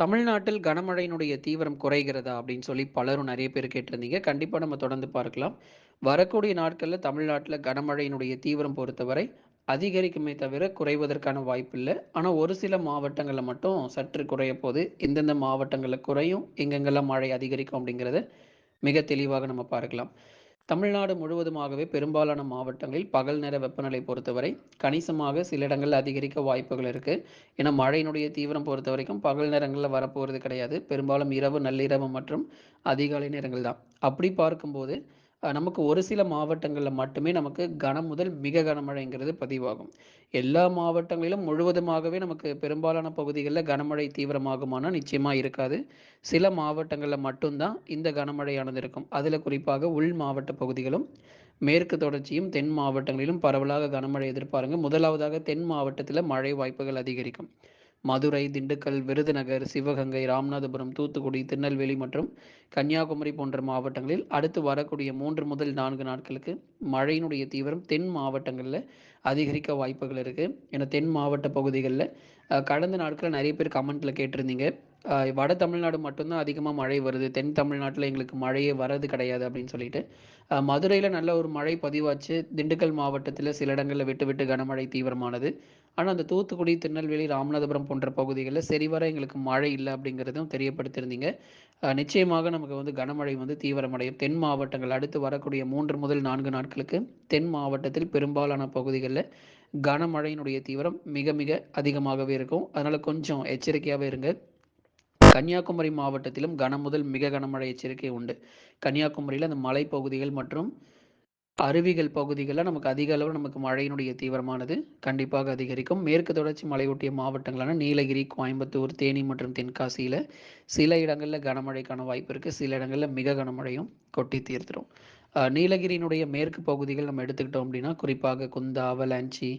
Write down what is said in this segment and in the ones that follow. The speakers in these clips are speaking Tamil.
தமிழ்நாட்டில் கனமழையினுடைய தீவிரம் குறைகிறதா அப்படின்னு சொல்லி பலரும் நிறைய பேர் கேட்டிருந்தீங்க. கண்டிப்பாக நம்ம தொடர்ந்து பார்க்கலாம். வரக்கூடிய நாட்களில் தமிழ்நாட்டில் கனமழையினுடைய தீவிரம் பொறுத்தவரை அதிகரிக்குமே தவிர குறைவதற்கான வாய்ப்பில்லை ஆனால் ஒரு சில மாவட்டங்களில் மட்டும் சற்று குறையப்போது. எந்தெந்த மாவட்டங்களில் குறையும், எங்கெங்கெல்லாம் மழை அதிகரிக்கும் அப்படிங்கிறத மிக தெளிவாக நம்ம பார்க்கலாம். தமிழ்நாடு முழுவதுமாகவே பெரும்பாலான மாவட்டங்களில் பகல் நேர வெப்பநிலை பொறுத்தவரை கணிசமாக சில இடங்களில் அதிகரிக்க வாய்ப்புகள் இருக்கு. ஏன்னா மழையினுடைய தீவிரம் பொறுத்தவரைக்கும் பகல் நேரங்களில் வரப்போகிறது கிடையாது. பெரும்பாலும் இரவு, நள்ளிரவு மற்றும் அதிகாலை நேரங்கள் தான். அப்படி பார்க்கும்போது நமக்கு ஒரு சில மாவட்டங்களில் மட்டுமே நமக்கு கனம் முதல் மிக கனமழைங்கிறது பதிவாகும். எல்லா மாவட்டங்களிலும் முழுவதுமாகவே நமக்கு பெரும்பாலான பகுதிகளில் கனமழை தீவிரமாகுமானால் நிச்சயமாக இருக்காது. சில மாவட்டங்களில் மட்டும்தான் இந்த கனமழையானது இருக்கும். அதில் குறிப்பாக உள் மாவட்ட பகுதிகளும், மேற்கு தொடர்ச்சியும், தென் மாவட்டங்களிலும் பரவலாக கனமழை எதிர்பாருங்க. முதலாவதாக தென் மாவட்டத்தில் மழை வாய்ப்புகள் அதிகரிக்கும். மதுரை, திண்டுக்கல், விருதுநகர், சிவகங்கை, ராமநாதபுரம், தூத்துக்குடி, திருநெல்வேலி மற்றும் கன்னியாகுமரி போன்ற மாவட்டங்களில் அடுத்து வரக்கூடிய மூன்று முதல் நான்கு நாட்களுக்கு மழையினுடைய தீவிரம் தென் மாவட்டங்களில் அதிகரிக்க வாய்ப்புகள் இருக்குது ஏன்னா தென் மாவட்ட பகுதிகளில் கடந்த நாட்களில் நிறைய பேர் கமெண்ட்டில் கேட்டிருந்தீங்க. வட தமிழ்நாடு மட்டும்தான் அதிகமாக மழை வருது. தென் தமிழ்நாட்டில் எங்களுக்கு மழையே வரது கிடையாது அப்படின்னு சொல்லிட்டு. மதுரையில் நல்ல ஒரு மழை பதிவாச்சு. திண்டுக்கல் மாவட்டத்தில் சில இடங்களில் விட்டு விட்டு கனமழை தீவிரமானது. ஆனால் அந்த தூத்துக்குடி, திருநெல்வேலி, ராமநாதபுரம் போன்ற பகுதிகளில் சரிவர எங்களுக்கு மழை இல்லை அப்படிங்கிறதும் தெரியப்படுத்தியிருந்தீங்க. நிச்சயமாக நமக்கு வந்து கனமழை வந்து தீவிரமடையும். தென் மாவட்டங்கள் அடுத்து வரக்கூடிய மூன்று முதல் நான்கு நாட்களுக்கு தென் மாவட்டத்தில் பெரும்பாலான பகுதிகளில் கனமழையினுடைய தீவிரம் மிக மிக அதிகமாகவே இருக்கும். அதனால் கொஞ்சம் எச்சரிக்கையாகவே இருங்க. கன்னியாகுமரி மாவட்டத்திலும் கனமுதல் முதல் மிக கனமழை எச்சரிக்கை உண்டு. கன்னியாகுமரியில் அந்த மலைப்பகுதிகள் மற்றும் அருவிகள் பகுதிகளில் நமக்கு அதிக அளவு நமக்கு மழையினுடைய தீவிரமானது கண்டிப்பாக அதிகரிக்கும். மேற்கு தொடர்ச்சி மலையொட்டிய மாவட்டங்களான நீலகிரி, கோயம்புத்தூர், தேனி மற்றும் தென்காசியில் சில இடங்களில் கனமழைக்கான வாய்ப்பு இருக்குது சில இடங்களில் மிக கனமழையும் கொட்டி தீர்த்திடும் நீலகிரியினுடைய மேற்கு பகுதிகள் நம்ம எடுத்துக்கிட்டோம் அப்படின்னா, குறிப்பாக குந்தா, அவலாஞ்சி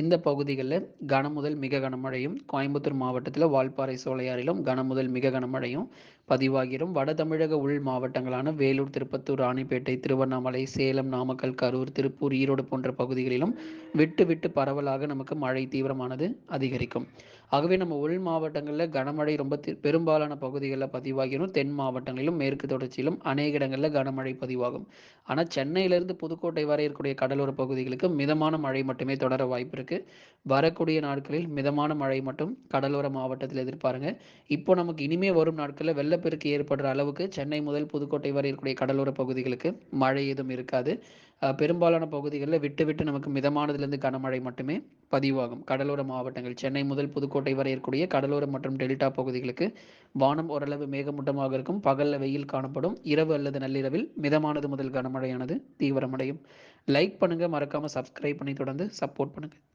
இந்த பகுதிகளில் கனமுதல் மிக கனமழையும், கோயம்புத்தூர் மாவட்டத்தில் வால்பாறை, சோலையாறிலும் கனமுதல் மிக கனமழையும் பதிவாகிரும். வட தமிழக உள் மாவட்டங்களான வேலூர், திருப்பத்தூர், ராணிப்பேட்டை, திருவண்ணாமலை, சேலம், நாமக்கல், கரூர், திருப்பூர், ஈரோடு போன்ற பகுதிகளிலும் விட்டு விட்டு பரவலாக நமக்கு மழை தீவிரமானது அதிகரிக்கும். ஆகவே நம்ம உள் மாவட்டங்களில் கனமழை ரொம்ப பெரும்பாலான பகுதிகளில் பதிவாகிரும். தென் மாவட்டங்களிலும், மேற்கு தொடர்ச்சியிலும் அநேக இடங்களில் கனமழை பதிவாகும். ஆனால் சென்னையிலிருந்து புதுக்கோட்டை வரை இருக்கக்கூடிய கடலோர பகுதிகளுக்கு மிதமான மழை மட்டுமே தொடர வாய்ப்பு இருக்கு. வரக்கூடிய நாட்களில் மிதமான மழை மட்டும் கடலோர மாவட்டத்தில் எதிர்பாருங்க. இப்போ நமக்கு இனிமே வரும் நாட்களில் வெள்ளப்பெருக்கு ஏற்படுற அளவுக்கு சென்னை முதல் புதுக்கோட்டை வரை இருக்கக்கூடிய கடலோர பகுதிகளுக்கு மழை எதுவும் இருக்காது. பெரும்பாலான பகுதிகளில் விட்டு விட்டு நமக்கு மிதமானதுலேருந்து கனமழை மட்டுமே பதிவாகும். கடலோர மாவட்டங்கள் சென்னை முதல் புதுக்கோட்டை வரை இருக்கக்கூடிய கடலோர மற்றும் டெல்டா பகுதிகளுக்கு வானம் ஓரளவு மேகமூட்டமாக இருக்கும். பகல்ல வெயில் காணப்படும். இரவு அல்லது நள்ளிரவில் மிதமானது முதல் கனமழையானது தீவிரமடையும். லைக் பண்ணுங்க. மறக்காம சப்ஸ்கிரைப் பண்ணி தொடர்ந்து சப்போர்ட் பண்ணுங்க.